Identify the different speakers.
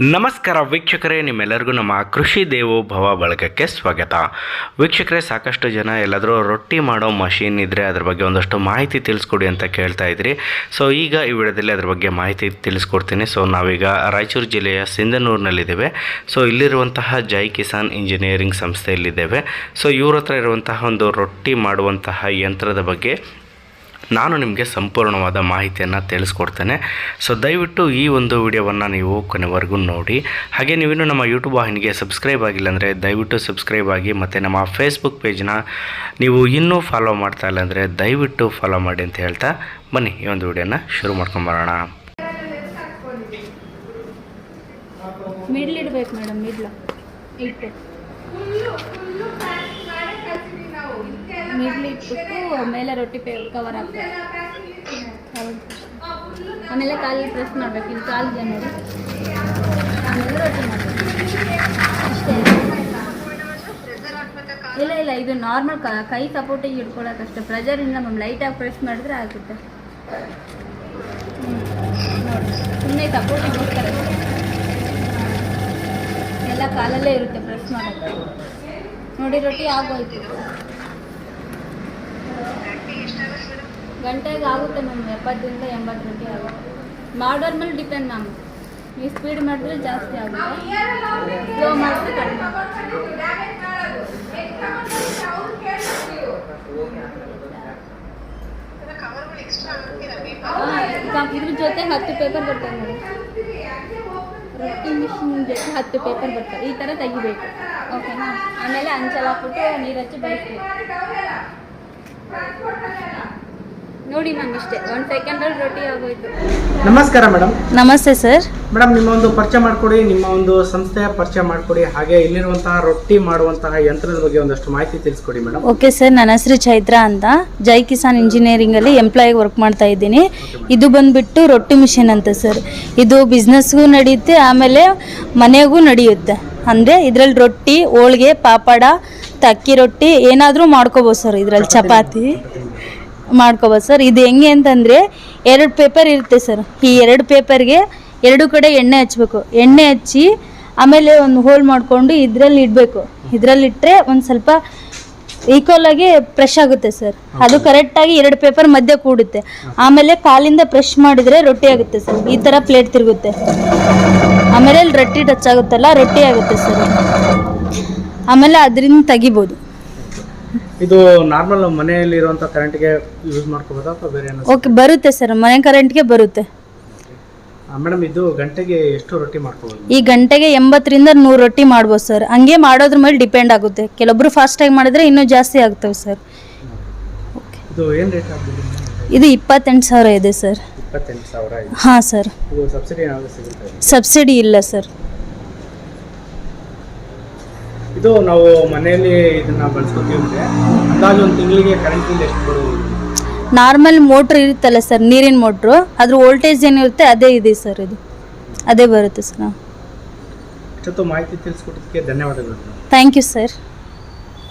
Speaker 1: ನಮಸ್ಕಾರ ವೀಕ್ಷಕರೇ, ನಿಮ್ಮೆಲ್ಲರಿಗೂ ನಮ್ಮ ಕೃಷಿ ದೇವೋಭವ ಬಳಗಕ್ಕೆ ಸ್ವಾಗತ. ವೀಕ್ಷಕರೇ, ಸಾಕಷ್ಟು ಜನ ಎಲ್ಲಾದರೂ ರೊಟ್ಟಿ ಮಾಡೋ ಮಷೀನ್ ಇದ್ದರೆ ಅದ್ರ ಬಗ್ಗೆ ಒಂದಷ್ಟು ಮಾಹಿತಿ ತಿಳಿಸ್ಕೊಡಿ ಅಂತ ಕೇಳ್ತಾ ಇದ್ರಿ. ಸೊ ಈಗ ಈ ವಿಡಿಯೋದಲ್ಲಿ ಅದ್ರ ಬಗ್ಗೆ ಮಾಹಿತಿ ತಿಳಿಸ್ಕೊಡ್ತೀನಿ. ಸೊ ನಾವೀಗ ರಾಯಚೂರು ಜಿಲ್ಲೆಯ ಸಿಂಧನೂರಿನಲ್ಲಿದ್ದೇವೆ. ಸೊ ಇಲ್ಲಿರುವಂತಹ ಜೈ ಕಿಸಾನ್ ಇಂಜಿನಿಯರಿಂಗ್ ಸಂಸ್ಥೆಯಲ್ಲಿದ್ದೇವೆ. ಸೊ ಇವ್ರ ಹತ್ರ ಇರುವಂತಹ ಒಂದು ರೊಟ್ಟಿ ಮಾಡುವಂತಹ ಯಂತ್ರದ ಬಗ್ಗೆ ನಾನು ನಿಮಗೆ ಸಂಪೂರ್ಣವಾದ ಮಾಹಿತಿಯನ್ನು ತಿಳಿಸ್ಕೊಡ್ತೇನೆ. ಸೊ ದಯವಿಟ್ಟು ಈ ಒಂದು ವಿಡಿಯೋವನ್ನು ನೀವು ಕೊನೆವರೆಗೂ ನೋಡಿ. ಹಾಗೆ ನೀವಿನ್ನೂ ನಮ್ಮ ಯೂಟ್ಯೂಬ್ ವಾಹಿನಿಗೆ ಸಬ್ಸ್ಕ್ರೈಬ್ ಆಗಿಲ್ಲ ಅಂದರೆ ದಯವಿಟ್ಟು ಸಬ್ಸ್ಕ್ರೈಬ್ ಆಗಿ ಮತ್ತು ನಮ್ಮ ಫೇಸ್ಬುಕ್ ಪೇಜ್ನ ನೀವು ಇನ್ನೂ ಫಾಲೋ ಮಾಡ್ತಾ ಇಲ್ಲ ಅಂದರೆ ದಯವಿಟ್ಟು ಫಾಲೋ ಮಾಡಿ ಅಂತ ಹೇಳ್ತಾ ಬನ್ನಿ ಈ ಒಂದು ವಿಡಿಯೋನ ಶುರು ಮಾಡ್ಕೊಂಬರೋಣ
Speaker 2: ಮಿಡ್ಲ್ ಇಡ್ಬೇಕು ಮೇಡಮ್, ಮಿಡ್ಲ್. ಇಟ್ಟು. ಮಿಡ್ಲ್ ಇಟ್ಬಿಟ್ಟು ಮೇಲೆ ರೊಟ್ಟಿ ಪೇ ಕವರ್ ಹಾಕ್ಬೇಕು. ಆಮೇಲೆ ಕಾಲಿಗೆ ಪ್ರೆಸ್ ಮಾಡ್ಬೇಕು. ಇಲ್ಲಿ ಕಾಲಿಗೆ ನೋಡಿ. ಆಮೇಲೆ ರೊಟ್ಟಿ ಮಾಡಬೇಕು. ಅಷ್ಟೇ. ಇಲ್ಲ ಇಲ್ಲ, ಇದು ನಾರ್ಮಲ್ ಕೈ ಸಪೋರ್ಟಿಗೆ ಹಿಡ್ಕೊಳಕ್ಕಷ್ಟೇ ಪ್ರೆಷರಿಂದ ಮ್ಯಾಮ್ ಲೈಟಾಗಿ ಪ್ರೆಸ್ ಮಾಡಿದ್ರೆ ಆಗುತ್ತೆ. ಸುಮ್ಮನೆ ಸಪೋರ್ಟಿಗೋಸ್ಕರ ಕಾಲಲ್ಲೇ ಇರುತ್ತೆ ಪ್ರೆಸ್ ಮಾಡೋಕ್ಕೆ. ನೋಡಿ ರೊಟ್ಟಿ ಆಗೋಯ್ತು ಗಂಟೆಗೆ ಆಗುತ್ತೆ ಮ್ಯಾಮ್ ಎಪ್ಪತ್ತರಿಂದ ಎಂಬತ್ತು ರೊಟ್ಟಿ ಆಗುತ್ತೆ. ಮಾಡೋರ್ ಮೇಲೆ ಡಿಪೆಂಡ್ ಮ್ಯಾಮ್ ನೀವು ಸ್ಪೀಡ್ ಮಾಡಿದ್ರೆ ಜಾಸ್ತಿ ಆಗುತ್ತೆ. ಸ್ಲೋ ಮಾಡಿದ್ರೆ ಕಡಿಮೆ. ಇದ್ರ ಜೊತೆ ಹತ್ತು ಪೇಪರ್ ಬರ್ತಾರೆ ನೋಡಿ. ರೊಟ್ಟಿ ಮಿಷಿನ್ ಜೊತೆ ಹತ್ತು ಪೇಪರ್ ಬರ್ತವೆ ಈ ಥರ ತೆಗಿಬೇಕು. ಓಕೆನಾ ಆಮೇಲೆ ಅಂಚಲ್ ಹಾಕ್ಬಿಟ್ಟು ನೀರು ಹಚ್ಚಿ ಬೇಯಿಸ್ಬೇಕು ನೋಡಿ ಮ್ಯಾಮ್ ಇಷ್ಟೇ. ಒಂದು ಸೆಕೆಂಡಲ್ಲಿ ರೊಟ್ಟಿ ಆಗೋಯ್ತು.
Speaker 3: ನಮಸ್ಕಾರ ಮೇಡಮ್
Speaker 2: ನಮಸ್ತೆ ಸರ್
Speaker 3: ಮೇಡಮ್ ನಿಮ್ಮ ಒಂದು ಪರಿಚಯ ಮಾಡಿಕೊಡಿ ನಿಮ್ಮ ಒಂದು ಸಂಸ್ಥೆಯ ಪರಿಚಯ ಮಾಡಿಕೊಡಿ ಹಾಗೆ ಇಲ್ಲಿರುವಂತಹ ರೊಟ್ಟಿ ಮಾಡುವಂತಹ ಯಂತ್ರದ ಬಗ್ಗೆ ಒಂದಷ್ಟು ಮಾಹಿತಿ ತಿಳಿಸ್ಕೊಡಿ ಮೇಡಮ್
Speaker 2: ಓಕೆ ಸರ್ ನನ್ನ ಹೆಸರು ಚೈತ್ರ ಅಂತ. ಜೈ ಕಿಸಾನ್ ಇಂಜಿನಿಯರಿಂಗ್ ಅಲ್ಲಿ ಎಂಪ್ಲಾಯಿ ವರ್ಕ್ ಮಾಡ್ತಾ ಇದ್ದೀನಿ. ಇದು ಬಂದ್ಬಿಟ್ಟು ರೊಟ್ಟಿ ಮಿಷಿನ್ ಅಂತ ಸರ್ ಇದು ಬಿಸ್ನೆಸ್ಗೂ ನಡೆಯುತ್ತೆ ಆಮೇಲೆ ಮನೆಗೂ ನಡೆಯುತ್ತೆ. ಅಂದ್ರೆ ಇದರಲ್ಲಿ ರೊಟ್ಟಿ ಹೋಳ್ಗೆ ಪಾಪಡ ತಕ್ಕಿ ರೊಟ್ಟಿ ಏನಾದರೂ ಮಾಡ್ಕೋಬೋದು ಸರ್ ಇದರಲ್ಲಿ ಚಪಾತಿ. ಮಾಡ್ಕೋಬೋದು. ಸರ್, ಇದು ಹೆಂಗೆ ಅಂತಂದರೆ ಎರಡು ಪೇಪರ್ ಇರುತ್ತೆ ಸರ್. ಈ ಎರಡು ಪೇಪರ್ಗೆ ಎರಡು ಕಡೆ ಎಣ್ಣೆ ಹಚ್ಚಬೇಕು ಎಣ್ಣೆ ಹಚ್ಚಿ ಆಮೇಲೆ ಒಂದು ಹೋಲ್ ಮಾಡಿಕೊಂಡು ಇದರಲ್ಲಿ ಇಡಬೇಕು. ಇದರಲ್ಲಿ ಇಟ್ಟರೆ ಒಂದು ಸ್ವಲ್ಪ ಈಕ್ವಲ್ ಆಗಿ ಫ್ರೆಶ್ ಆಗುತ್ತೆ ಸರ್. ಅದು ಕರೆಕ್ಟಾಗಿ ಎರಡು ಪೇಪರ್ ಮಧ್ಯೆ ಕೂಡುತ್ತೆ. ಆಮೇಲೆ ಕಾಲಿಂದ ಪ್ರೆಶ್ ಮಾಡಿದರೆ ರೊಟ್ಟಿ ಆಗುತ್ತೆ ಸರ್. ಈ ಥರ ಪ್ಲೇಟ್ ತಿರುಗುತ್ತೆ. ಆಮೇಲೆ ಅಲ್ಲಿ ರೊಟ್ಟಿ ಟಚ್ ಆಗುತ್ತಲ್ಲ, ರೊಟ್ಟಿ ಆಗುತ್ತೆ ಸರ್. ಆಮೇಲೆ ಅದರಿಂದ ತೆಗಿಬೋದು.
Speaker 3: ಇದು ನಾರ್ಮಲ್ ಮನೆಯಲ್ಲಿ ಇರುವಂತ ಕರೆಂಟ್ಗೆ ಯೂಸ್ ಮಾಡ್ಕೋಬೋದಾ ಅಥವಾ ಬೇರೆ ಏನೋ
Speaker 2: ಓಕೆ ಬರುತ್ತೆ ಸರ್ ಮನೆ ಕರೆಂಟ್ಗೆ ಬರುತ್ತೆ.
Speaker 3: ಮೇಡಮ್ ಇದು ಗಂಟೆಗೆ ಎಷ್ಟು ರೊಟ್ಟಿ ಮಾಡ್ಕೋಬೋದು?
Speaker 2: ಈ ಗಂಟೆಗೆ ಎಂಬತ್ತರಿಂದ ನೂರು ರೊಟ್ಟಿ ಮಾಡ್ಬೋದು ಸರ್ ಹಂಗೆ ಮಾಡೋದ್ರ ಮೇಲೆ ಡಿಪೆಂಡ್ ಆಗುತ್ತೆ. ಕೆಲವೊಬ್ರು ಫಾಸ್ಟಾಗಿ ಮಾಡಿದ್ರೆ ಇನ್ನೂ ಜಾಸ್ತಿ ಆಗ್ತವೆ ಸರ್
Speaker 3: ಇದು ಏನು ರೇಟ್ ಆಗ್ಬೋದು
Speaker 2: ಇದು ಇಪ್ಪತ್ತೆಂಟು ಸಾವಿರ ಇದೆ ಸರ್
Speaker 3: ಇಪ್ಪತ್ತೆಂಟು ಸಾವಿರ ಇದೆ
Speaker 2: ಹಾಂ ಸರ್
Speaker 3: ಇದು ಸಬ್ಸಿಡಿ ಏನಾದರೂ ಸಿಗುತ್ತೆ?
Speaker 2: ಸಬ್ಸಿಡಿ ಇಲ್ಲ ಸರ್
Speaker 3: ಇದು ನಾವು ಮನೆಯಲ್ಲಿ ಇದನ್ನ ಬಳಸ್ಕೊತೀವಿ ಅಂದ್ರೆ ಅಂದಾಜು ಒಂದು ತಿಂಗಳಿಗೆ ಕರೆಂಟ್ ಬಿಲ್ ಎಷ್ಟು ಬರುವುದು
Speaker 2: ನಾರ್ಮಲ್ ಮೋಟ್ರ್ ಇರುತ್ತಲ್ಲ ಸರ್ ನೀರಿನ ಮೋಟ್ರು ಅದ್ರ ವೋಲ್ಟೇಜ್ ಏನಿರುತ್ತೆ ಅದೇ ಇದೆ ಸರ್ ಇದು. ಅದೇ ಬರುತ್ತೆ ಸರ್
Speaker 3: ಇಷ್ಟೊತ್ತು ಮಾಹಿತಿ ತಿಳಿಸ್ಕೊಟ್ಟಿದ್ದಕ್ಕೆ ಧನ್ಯವಾದಗಳು.
Speaker 2: Thank you sir